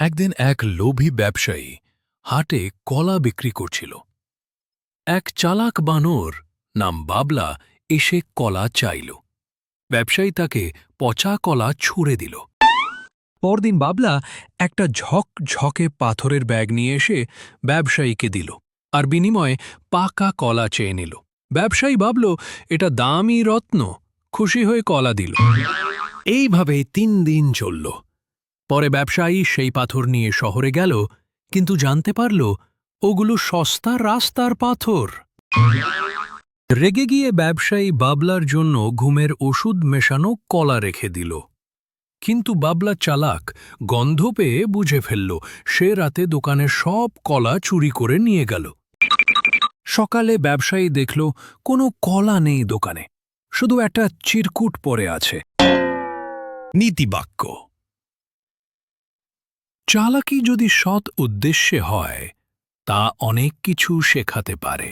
একদিন এক লোভী ব্যবসায়ী হাটে কলা বিক্রি করছিল। এক চালাক বানর নাম বাবলা এসে কলা চাইল। ব্যবসায়ী তাকে পচা কলা ছুঁড়ে দিল। পরদিন বাবলা একটা ঝক ঝকে পাথরের ব্যাগ নিয়ে এসে ব্যবসায়ীকে দিল আর বিনিময়ে পাকা কলা চেয়ে নিল। ব্যবসায়ী ভাবল, এটা দামি রত্ন, খুশি হয়ে কলা দিল। এইভাবে তিন দিন চলল। পরে ব্যবসায়ী সেই পাথর নিয়ে শহরে গেল, কিন্তু জানতে পারল, ওগুলো সস্তা রাস্তার পাথর। রেগে গিয়ে ব্যবসায়ী বাবলার জন্য ঘুমের ওষুধ মেশানো কলা রেখে দিল। কিন্তু বাবলা চালাক গন্ধ পেয়ে বুঝে ফেলল, সে রাতে দোকানের সব কলা চুরি করে নিয়ে গেল। সকালে ব্যবসায়ী দেখল, কোনো কলা নেই দোকানে, শুধু একটা চিরকুট পড়ে আছে। নীতিবাক্য। চালাকি যদি সৎ উদ্দেশ্যে হয় তা অনেক কিছু শেখাতে পারে।